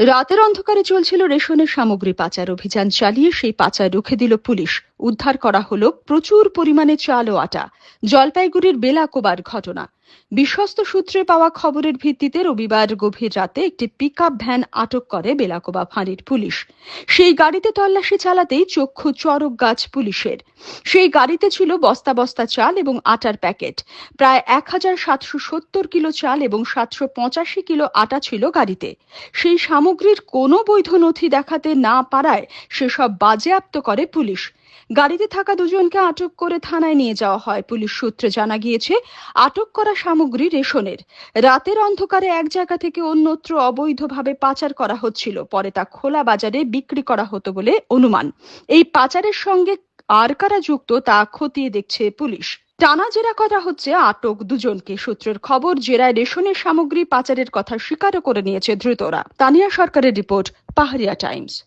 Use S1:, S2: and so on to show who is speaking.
S1: রাতের অন্ধকারে চলছিল রেশনের সামগ্রী পাচার অভিযান চালিয়ে সেই পাচার রুখে দিল পুলিশ। উদ্ধার করা হলো প্রচুর পরিমাণে চাল ও আটা, জলপাইগুড়ির বেলাকোবার ঘটনা। বিশ্বস্ত সূত্রে পাওয়া খবরের ভিত্তিতে রবিবার গভীর রাতে একটি পিকআপ ভ্যান আটক করে বেলাকোবা ফাঁড়ির পুলিশ। সেই গাড়িতে তল্লাশি চালাতেই চক্ষু চরক গাছ পুলিশের। সেই গাড়িতে ছিল বস্তা বস্তা চাল এবং আটার প্যাকেট। প্রায় এক হাজার সাতশো সত্তর কিলো চাল এবং সাতশো পঁচাশি কিলো আটা ছিল গাড়িতে। সেই সামগ্রীর কোনো বৈধ নথি দেখাতে না পারায় সেসব বাজেয়াপ্ত করে পুলিশ। গাড়িতে থাকা দুজনকে আটক করে থানায় নিয়ে যাওয়া হয়। পুলিশ সূত্রে জানা গিয়েছে, আটক করা সামগ্রী রেশনের। রাতের অন্ধকারে এক জায়গা থেকে অন্যত্র অবৈধভাবে পাচার করা হচ্ছিল। পরে তা খোলা বাজারে বিক্রি করা হতো বলে অনুমান। এই পাচারের সঙ্গে আর কারা যুক্ত তা খতিয়ে দেখছে পুলিশ। টানা জেরা করা হচ্ছে আটক দুজনকে। সূত্রের খবর, জেরায় রেশনের সামগ্রী পাচারের কথা স্বীকারও করে নিয়েছে ধৃতরা। তানিয়া সরকারের রিপোর্ট, পাহাড়িয়া টাইমস।